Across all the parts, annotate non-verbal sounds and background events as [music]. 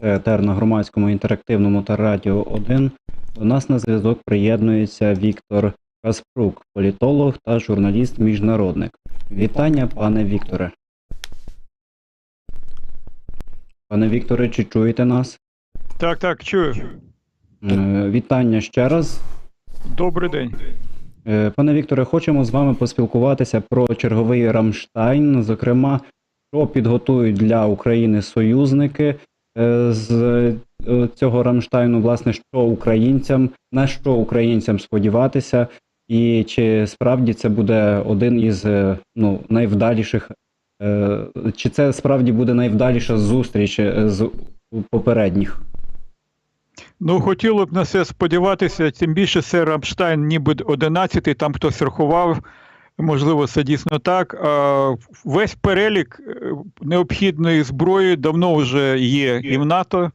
це етер на громадському інтерактивному та радіо 1. До нас на зв'язок приєднується Віктор Каспрук, політолог та журналіст-міжнародник. Вітання, пане Вікторе. Пане Вікторе, чи чуєте нас? Так, так, чую. Е, Вітання ще раз. Добрий день. Е, Пане Вікторе, хочемо з вами поспілкуватися про черговий Рамштайн, зокрема, що підготують для України союзники з е, цього Рамштайну, власне, що українцям, на що українцям сподіватися, і чи справді це буде один із е, ну, найвдаліших, е, чи це справді буде найвдаліша зустріч е, з попередніх? Ну, хотіло б на це сподіватися, тим більше це Рамштайн, ніби 11-й, там хтось рахував, можливо, це дійсно так. Весь перелік е, необхідної зброї давно вже є і в НАТО,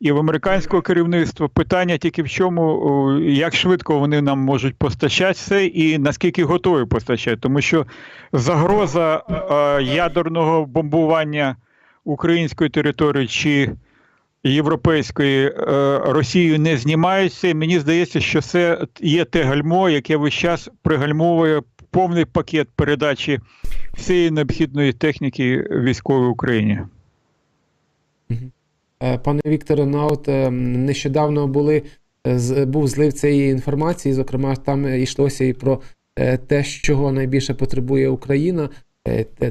і в американського керівництва. Питання тільки в чому, як швидко вони нам можуть постачати це і наскільки готові постачати. Тому що загроза ядерного бомбування української території чи європейської е, Росією не знімається. Мені здається, що це є те гальмо, яке весь час пригальмовує повний пакет передачі всієї необхідної техніки військової Україні. Е, Пане Вікторе, ну от е, нещодавно були, е, був злив цієї інформації, зокрема, там е, йшлося і про те, чого найбільше потребує Україна,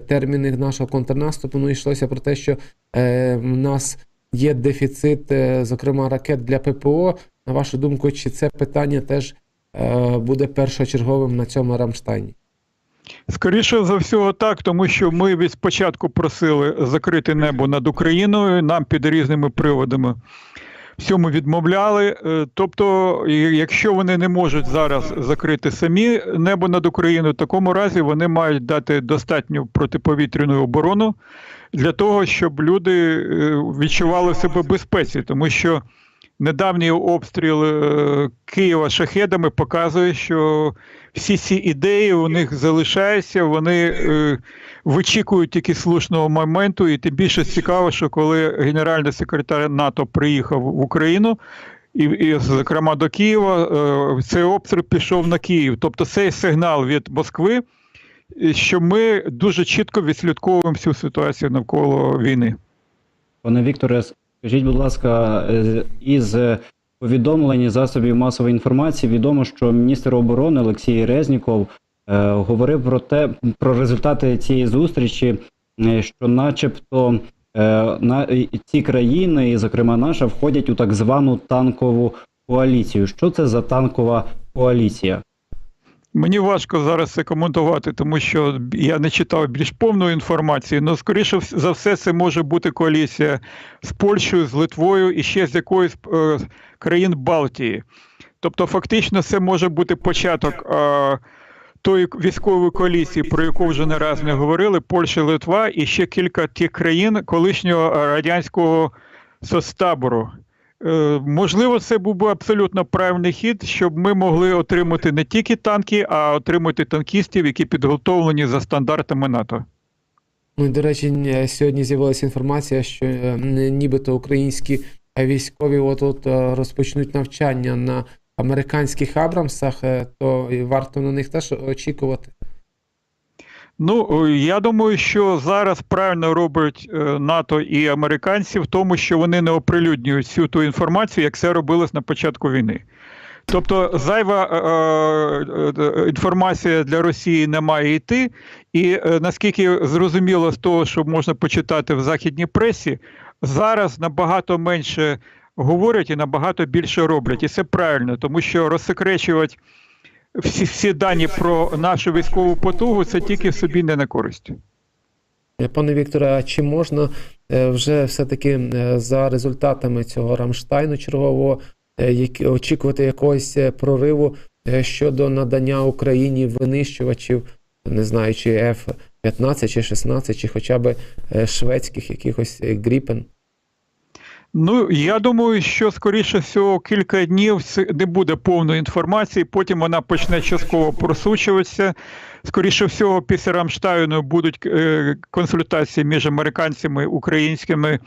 терміни нашого контрнаступу. Ну, йшлося про те, що в нас є дефіцит, зокрема, ракет для ППО. На вашу думку, чи це питання теж буде першочерговим на цьому Рамштайні? Скоріше за всього, так, тому що ми від спочатку просили закрити небо над Україною, нам під різними приводами всьому відмовляли. Е, Тобто, якщо вони не можуть зараз закрити самі небо над Україною, в такому разі вони мають дати достатню протиповітряну оборону для того, щоб люди е, відчували себе в безпеці, тому що. Недавній обстріл е, Києва шахедами показує, що всі ці ідеї у них залишаються, вони е, вичікують тільки слушного моменту, і тим більше цікаво, що коли генеральний секретар НАТО приїхав в Україну, і, і зокрема до Києва, е, цей обстріл пішов на Київ. Тобто цей сигнал від Москви, що ми дуже чітко відслідковуємо всю ситуацію навколо війни. Пане Вікторе, скажіть, будь ласка, е, із повідомлень засобів масової інформації відомо, що міністр оборони Олексій Резніков е, говорив про те, про результати цієї зустрічі, е, що, начебто, на ці країни, і зокрема наша, входять у так звану танкову коаліцію. Що це за танкова коаліція? Мені важко зараз це коментувати, тому що я не читав більш повної інформації. але скоріше за все, це може бути коаліція з Польщею, з Литвою і ще з якоїсь е, країн Балтії. Тобто, фактично, це може бути початок е, тої військової коаліції, про яку вже не раз не говорили: Польща, Литва і ще кілька тих країн колишнього е, радянського соцтабору. Е, Можливо, це був би абсолютно правильний хід, щоб ми могли отримати не тільки танки, а отримати танкістів, які підготовлені за стандартами НАТО. Ну до речі, сьогодні з'явилася інформація, що е, нібито українські військові от-от е, розпочнуть навчання на американських Абрамсах, то варто на них теж очікувати. Ну, е, я думаю, що зараз правильно робить е, НАТО і американці в тому, що вони не оприлюднюють всю ту інформацію, як це робилось на початку війни. Тобто зайва е, е, інформація для Росії не має йти, і е, наскільки зрозуміло з того, що можна почитати в західній пресі, зараз набагато менше говорять і набагато більше роблять. І це правильно, тому що розсекречувати всі, всі дані про нашу військову потугу це тільки собі не на користь. Е, Пане Вікторе, а чи можна е, вже все-таки е, за результатами цього Рамштайну чергового очікувати якогось прориву щодо надання Україні винищувачів, не знаю, чи F-15, чи 16, чи хоча б шведських якихось Гріпен? Ну, я думаю, що скоріше всього кілька днів не буде повної інформації, потім вона почне частково просучуватися. Скоріше всього, після Рамштайну будуть е, консультації між американцями, українськими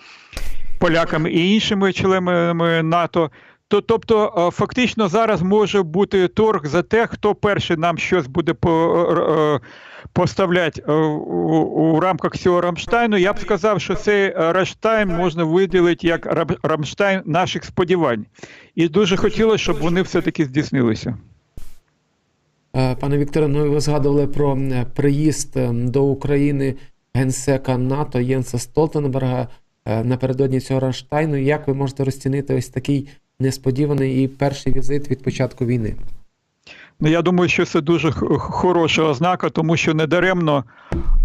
поляками і іншими членами НАТО. То, тобто, е, фактично зараз може бути торг за те, хто перший нам щось буде по, е, поставляти е, у, у рамках цього Рамштайну. Я б сказав, що цей Рамштайн можна виділити як Рамштайн наших сподівань. І дуже хотілося, щоб вони все-таки здійснилися. Е, Пане Вікторе, ну ви згадували про приїзд е, до України генсека НАТО Єнса Столтенберга напередодні цього Рамштайну. Як ви можете розцінити ось такий несподіваний і перший візит від початку війни? Ну, я думаю, що це дуже хороша ознака, тому що недаремно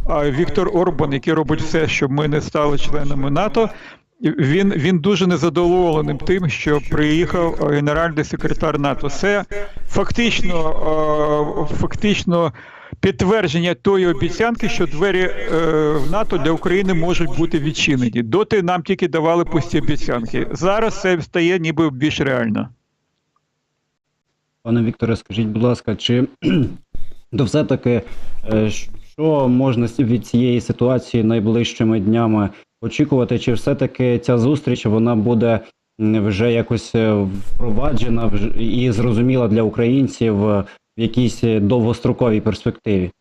Віктор Орбан, який робить все, щоб ми не стали членами НАТО, він, він дуже незадоволеним тим, що приїхав генеральний секретар НАТО. Це фактично, фактично підтвердження тої обіцянки, що двері е, в НАТО для України можуть бути відчинені. Доти нам тільки давали пусті обіцянки. Зараз це стає ніби більш реально. Пане Вікторе, скажіть, будь ласка, чи [clears throat] то все-таки е, що можна від цієї ситуації найближчими днями очікувати? Чи все-таки ця зустріч вона буде вже якось е, впроваджена і зрозуміла для українців в якійсь е, довгостроковій перспективі?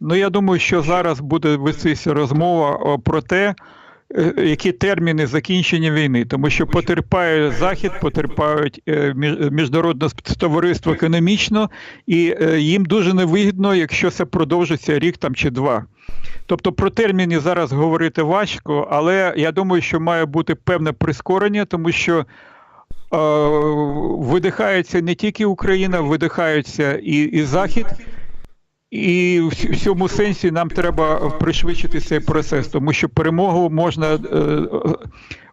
Ну, я думаю, що зараз буде вестися розмова про те, е, які терміни закінчення війни, тому що потерпає Захід, потерпають е, міжнародне товариство економічно, і е, їм дуже невигідно, якщо це продовжиться рік там чи два. Тобто про терміни зараз говорити важко, але я думаю, що має бути певне прискорення, тому що е, видихається не тільки Україна, видихається і, і Захід. І в цьому сенсі нам треба пришвидшити цей процес, тому що перемогу можна е, е,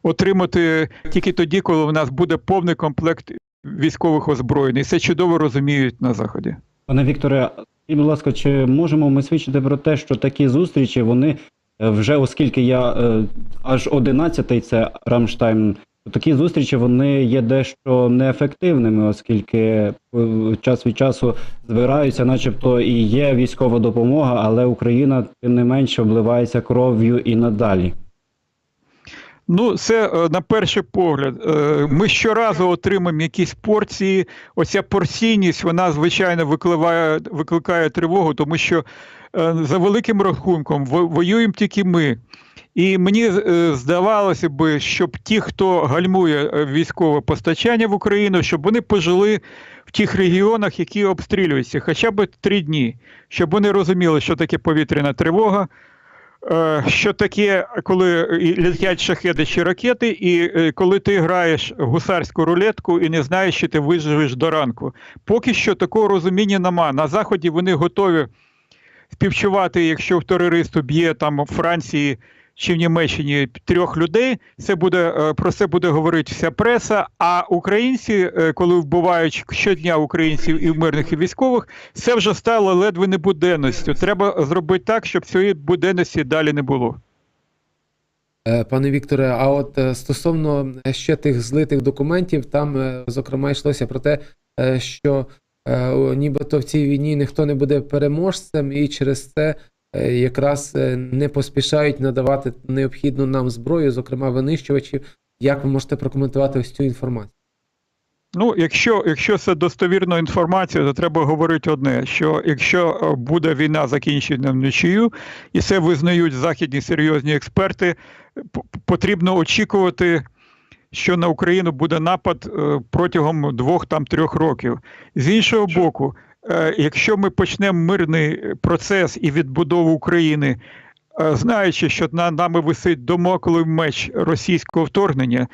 отримати тільки тоді, коли в нас буде повний комплект військових озброєнь. І це чудово розуміють на заході. Пане Вікторе, і, будь ласка, чи можемо ми свідчити про те, що такі зустрічі, вони е, вже, оскільки я е, аж 11-й це Рамштайн, такі зустрічі вони є дещо неефективними, оскільки е, час від часу збираються, начебто і є військова допомога, але Україна тим не менше обливається кров'ю і надалі. Ну, це е, на перший погляд. Е, Ми щоразу отримаємо якісь порції. Оця порційність, вона звичайно викликає, викликає тривогу, тому що за великим рахунком воюємо тільки ми. І мені е, здавалося би, щоб ті, хто гальмує е, військове постачання в Україну, щоб вони пожили в тих регіонах, які обстрілюються, хоча б три дні, щоб вони розуміли, що таке повітряна тривога, Е, що таке, коли і летять шахеди чи ракети, і коли ти граєш гусарську рулетку і не знаєш, чи ти виживеш до ранку. Поки що такого розуміння нема. На Заході вони готові співчувати, якщо в терористу б'є там Франції чи в Німеччині трьох людей. Це буде е, про це буде говорити вся преса. А українці, е, коли вбивають щодня українців і мирних і військових, це вже стало ледве не буденністю. Треба зробити так, щоб цієї буденності далі не було. Е, Пане Вікторе, а от стосовно ще тих злитих документів, там, зокрема, йшлося про те, що нібито в цій війні ніхто не буде переможцем, і через це якраз е, не поспішають надавати необхідну нам зброю, зокрема винищувачів. Як ви можете прокоментувати ось цю інформацію? Ну, якщо, якщо це достовірна інформація, то треба говорити одне: що якщо е, буде війна закінчена в нічию, і це визнають західні серйозні експерти, потрібно очікувати, що на Україну буде напад е, протягом двох-трьох років. З іншого боку, е, якщо ми почнемо мирний процес і відбудову України. е, Знаючи, що над нами висить домоклий меч російського вторгнення,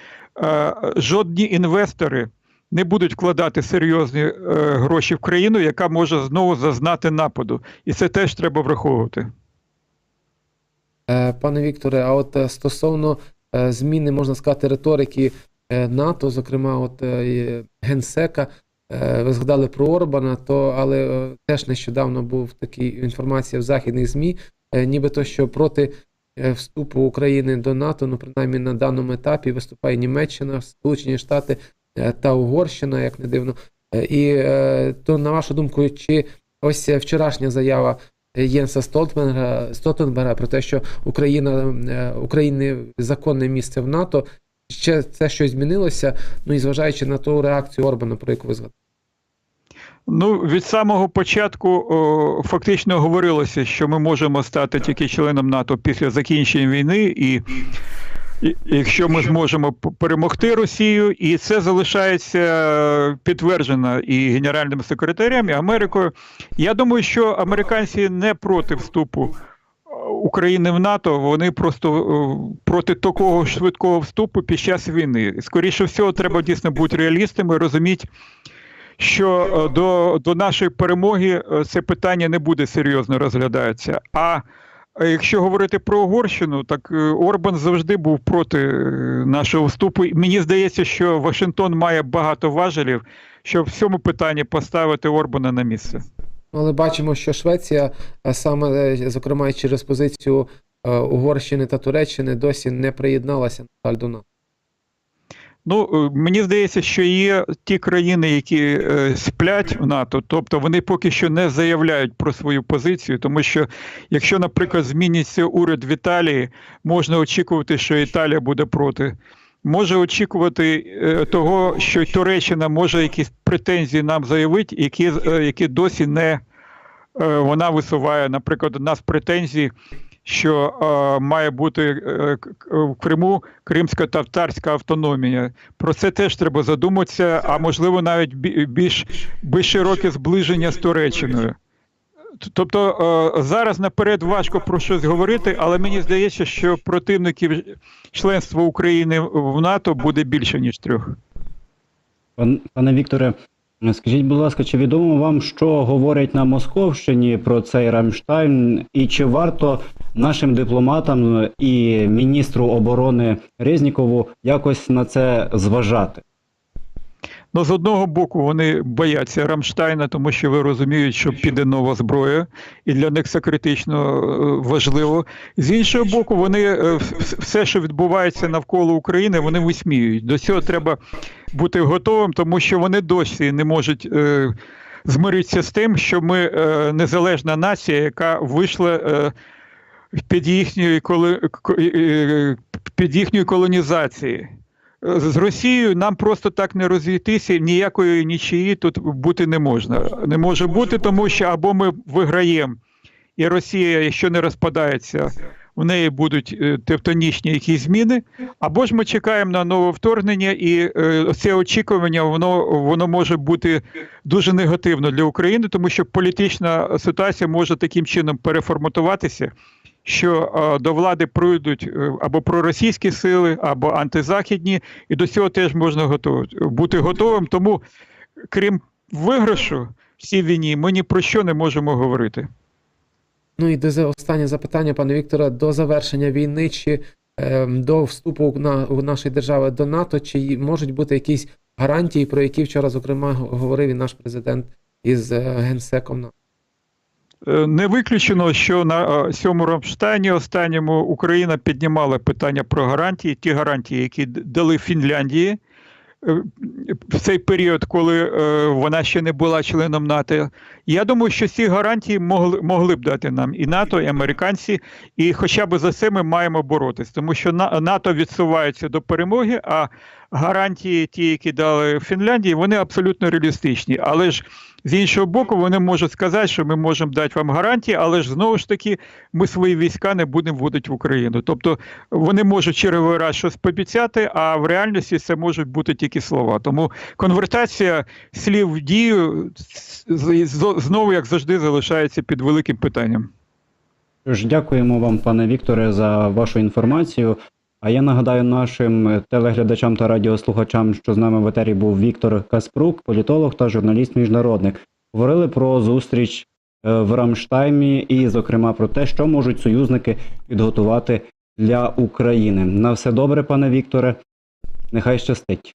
е, жодні інвестори не будуть вкладати серйозні е, гроші в країну, яка може знову зазнати нападу. І це теж треба враховувати. Е, Пане Вікторе, а от е, стосовно е, зміни, можна сказати, риторики е, НАТО, зокрема, от е, генсека, е, ви згадали про Орбана, то але е, теж нещодавно був такий інформація в західних ЗМІ, е, нібито що проти е, вступу України до НАТО, ну принаймні на даному етапі виступає Німеччина, Сполучені Штати е, та Угорщина, як не дивно. Е, І е, то на вашу думку, чи ось е, вчорашня заява Єнса Столтенберга, Столтенберга про те, що Україна е, України законне місце в НАТО. Ще це щось змінилося. Ну і зважаючи на ту реакцію Орбана, про яку ви згадали. Ну, від самого початку о, фактично говорилося, що ми можемо стати тільки членом НАТО після закінчення війни, і, і якщо ми зможемо перемогти Росію, і це залишається підтверджено і генеральним секретарем, і Америкою. Я думаю, що американці не проти вступу е, України в НАТО, вони просто е, проти такого швидкого вступу під час війни. Скоріше всього, треба дійсно бути реалістами, розуміти що е, до, до нашої перемоги е, це питання не буде серйозно розглядатися. А якщо говорити про Угорщину, так Орбан завжди був проти нашого вступу. Мені здається, що Вашингтон має багато важелів, щоб в цьому питанні поставити Орбана на місце. Але бачимо, що Швеція, а саме е, зокрема через позицію е, Угорщини та Туреччини, досі не приєдналася на жаль, до НАТО. Ну, е, мені здається, що є ті країни, які е, сплять в НАТО, тобто вони поки що не заявляють про свою позицію, тому що якщо, наприклад, зміниться уряд в Італії, можна очікувати, що Італія буде проти. Може очікувати е, того, що Туреччина може якісь претензії нам заявити, які, е, які досі не е, вона висуває. Наприклад, у нас претензії, що має бути в Криму кримська татарська автономія. Про це теж треба задуматися, а можливо навіть більш, більш широке зближення з Туреччиною. Тобто е, зараз наперед важко про щось говорити, але мені здається, що противників членства України в НАТО буде більше ніж трьох. Пане Вікторе, скажіть, будь ласка, чи відомо вам, що говорять на Московщині про цей Рамштайн, і чи варто нашим дипломатам і міністру оборони Резнікову якось на це зважати? Ну, з одного боку, вони бояться Рамштайна, тому що ви розуміють, що піде нова зброя, і для них це критично е, важливо. З іншого боку, вони е, все, що відбувається навколо України, вони висміюють. До цього треба бути готовим, тому що вони досі не можуть. е, Змиритися з тим, що ми е, незалежна нація, яка вийшла е, під їхньої коли е, під їхньої колонізації. З Росією нам просто так не розійтися, ніякої нічиї тут бути не можна. Не може бути, тому що або ми виграємо, і Росія, якщо не розпадається, в неї будуть е, тевтонічні якісь зміни, або ж ми чекаємо на нове вторгнення, і е, це очікування воно, воно може бути дуже негативно для України, тому що політична ситуація може таким чином переформатуватися, що е, до влади прийдуть е, або проросійські сили, або антизахідні, і до цього теж можна бути готовим. Тому, крім виграшу в цій війні, ми ні про що не можемо говорити. Ну і до останнє запитання, пане Віктора, до завершення війни чи е, до вступу на, у нашої держави до НАТО, чи можуть бути якісь гарантії, про які вчора, зокрема, говорив і наш президент із е, генсеком НАТО? Е, Не виключено, що на е, цьому Рамштайні останньому Україна піднімала питання про гарантії, ті гарантії, які дали Фінляндії е, в цей період, коли вона ще не була членом НАТО. Я думаю, що ці гарантії могли, могли б дати нам і НАТО, і американці, і хоча б за це ми маємо боротись, тому що На- НАТО відсувається до перемоги, а гарантії, ті, які дали Фінляндії, вони абсолютно реалістичні. Але ж з іншого боку, вони можуть сказати, що ми можемо дати вам гарантії, але ж знову ж таки ми свої війська не будемо вводити в Україну. Тобто вони можуть черговий раз щось пообіцяти, а в реальності це можуть бути тільки слова. Тому конвертація слів в дію знову, як завжди, залишається під великим питанням. Дякуємо вам, пане Вікторе, за вашу інформацію. А я нагадаю нашим телеглядачам та радіослухачам, що з нами в етері був Віктор Каспрук, політолог та журналіст-міжнародник. Говорили про зустріч е, в Рамштаймі і, зокрема, про те, що можуть союзники підготувати для України. На все добре, пане Вікторе. Нехай щастить.